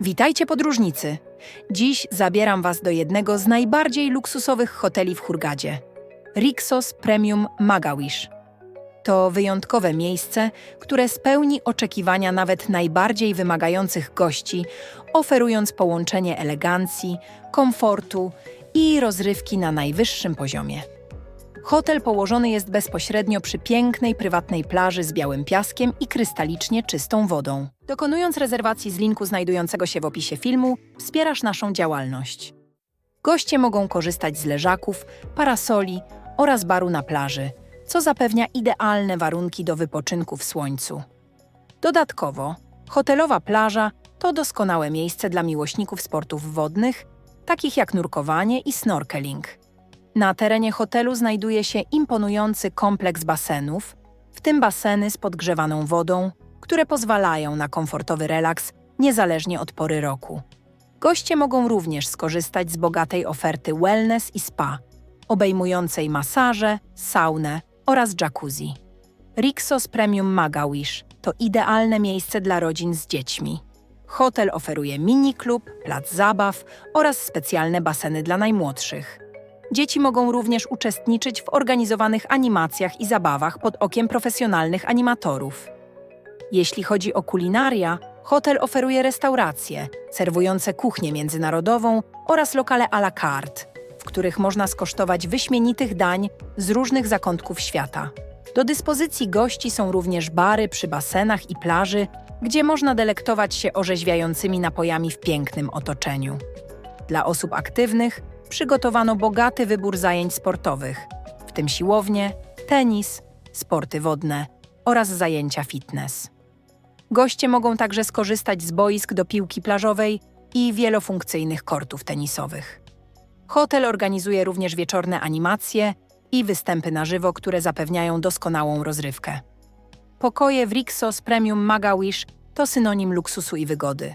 Witajcie podróżnicy! Dziś zabieram Was do jednego z najbardziej luksusowych hoteli w Hurgadzie Rixos Premium Magawish. To wyjątkowe miejsce, które spełni oczekiwania nawet najbardziej wymagających gości, oferując połączenie elegancji, komfortu i rozrywki na najwyższym poziomie. Hotel położony jest bezpośrednio przy pięknej, prywatnej plaży z białym piaskiem i krystalicznie czystą wodą. Dokonując rezerwacji z linku znajdującego się w opisie filmu, wspierasz naszą działalność. Goście mogą korzystać z leżaków, parasoli oraz baru na plaży, co zapewnia idealne warunki do wypoczynku w słońcu. Dodatkowo, hotelowa plaża to doskonałe miejsce dla miłośników sportów wodnych, takich jak nurkowanie i snorkeling. Na terenie hotelu znajduje się imponujący kompleks basenów, w tym baseny z podgrzewaną wodą, które pozwalają na komfortowy relaks niezależnie od pory roku. Goście mogą również skorzystać z bogatej oferty wellness i spa, obejmującej masaże, saunę oraz jacuzzi. Rixos Premium Magawish to idealne miejsce dla rodzin z dziećmi. Hotel oferuje mini klub, plac zabaw oraz specjalne baseny dla najmłodszych. Dzieci mogą również uczestniczyć w organizowanych animacjach i zabawach pod okiem profesjonalnych animatorów. Jeśli chodzi o kulinaria, hotel oferuje restauracje serwujące kuchnię międzynarodową oraz lokale à la carte, w których można skosztować wyśmienitych dań z różnych zakątków świata. Do dyspozycji gości są również bary przy basenach i plaży, gdzie można delektować się orzeźwiającymi napojami w pięknym otoczeniu. Dla osób aktywnych przygotowano bogaty wybór zajęć sportowych, w tym siłownie, tenis, sporty wodne oraz zajęcia fitness. Goście mogą także skorzystać z boisk do piłki plażowej i wielofunkcyjnych kortów tenisowych. Hotel organizuje również wieczorne animacje i występy na żywo, które zapewniają doskonałą rozrywkę. Pokoje w Rixos Premium Magawish to synonim luksusu i wygody.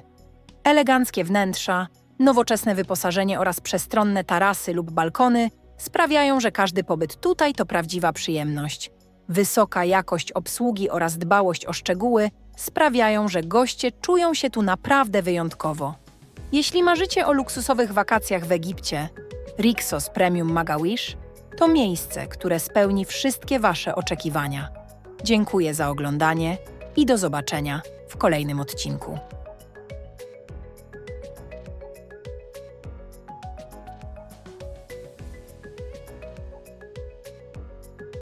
Eleganckie wnętrza, nowoczesne wyposażenie oraz przestronne tarasy lub balkony sprawiają, że każdy pobyt tutaj to prawdziwa przyjemność. Wysoka jakość obsługi oraz dbałość o szczegóły sprawiają, że goście czują się tu naprawdę wyjątkowo. Jeśli marzycie o luksusowych wakacjach w Egipcie, Rixos Premium Magawish to miejsce, które spełni wszystkie Wasze oczekiwania. Dziękuję za oglądanie i do zobaczenia w kolejnym odcinku.